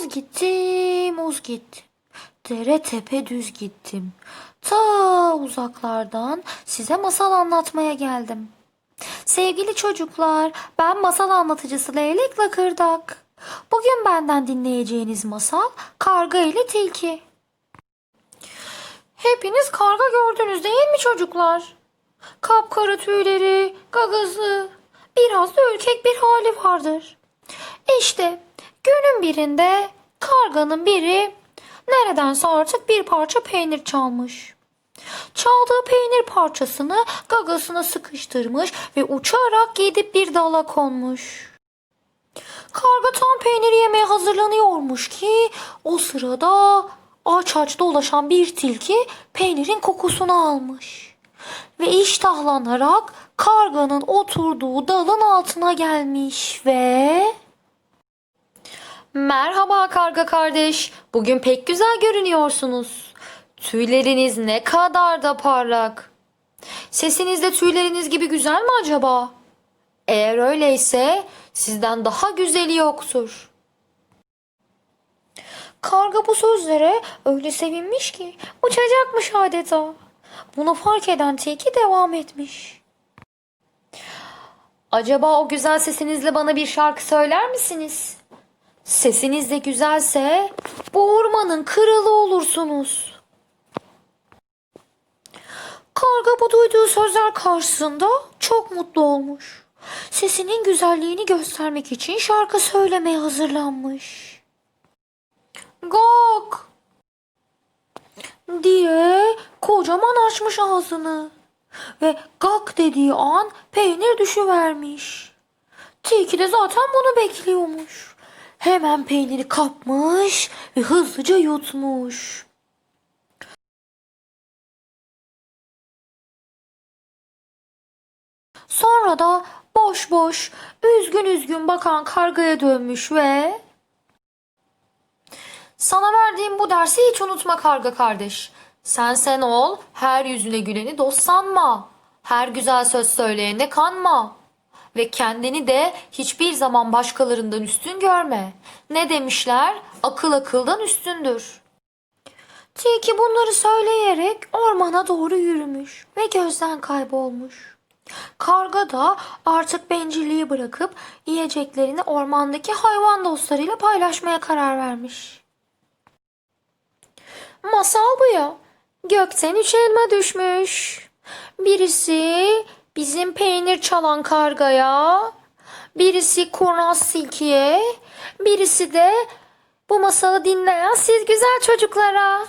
Az gittim, uz gittim. Dere tepe düz gittim. Ta uzaklardan size masal anlatmaya geldim. Sevgili çocuklar, ben masal anlatıcısı Leylek Lakırdak. Bugün benden dinleyeceğiniz masal Karga ile Tilki. Hepiniz karga gördünüz değil mi çocuklar? Kapkara tüyleri, gagası, biraz da ürkek bir hali vardır. İşte günün birinde karganın biri neredense artık bir parça peynir çalmış. Çaldığı peynir parçasını gagasına sıkıştırmış ve uçarak gidip bir dala konmuş. Karga tam peyniri yemeye hazırlanıyormuş ki o sırada aç aç dolaşan bir tilki peynirin kokusunu almış. Ve iştahlanarak karganın oturduğu dalın altına gelmiş ve... Merhaba karga kardeş. Bugün pek güzel görünüyorsunuz. Tüyleriniz ne kadar da parlak. Sesiniz de tüyleriniz gibi güzel mi acaba? Eğer öyleyse sizden daha güzeli yoktur. Karga bu sözlere öyle sevinmiş ki uçacakmış adeta. Bunu fark eden tilki devam etmiş. Acaba o güzel sesinizle bana bir şarkı söyler misiniz? Sesiniz de güzelse bu ormanın kralı olursunuz. Karga bu duyduğu sözler karşısında çok mutlu olmuş. Sesinin güzelliğini göstermek için şarkı söylemeye hazırlanmış. Gok diye kocaman açmış ağzını. Ve gak dediği an peynir düşüvermiş. Tilki de zaten bunu bekliyormuş. Hemen peyniri kapmış ve hızlıca yutmuş. Sonra da boş boş, üzgün üzgün bakan kargaya dönmüş ve... Sana verdiğim bu dersi hiç unutma karga kardeş. Sen sen ol, her yüzüne güleni dost sanma. Her güzel söz söyleyene kanma. Ve kendini de hiçbir zaman başkalarından üstün görme. Ne demişler? Akıl akıldan üstündür. Tilki bunları söyleyerek ormana doğru yürümüş ve gözden kaybolmuş. Karga da artık bencilliği bırakıp yiyeceklerini ormandaki hayvan dostlarıyla paylaşmaya karar vermiş. Masal bu ya. Gökten üç elma düşmüş. Birisi bizim peynir çalan kargaya, birisi kurnaz silkiye, birisi de bu masalı dinleyen siz güzel çocuklara.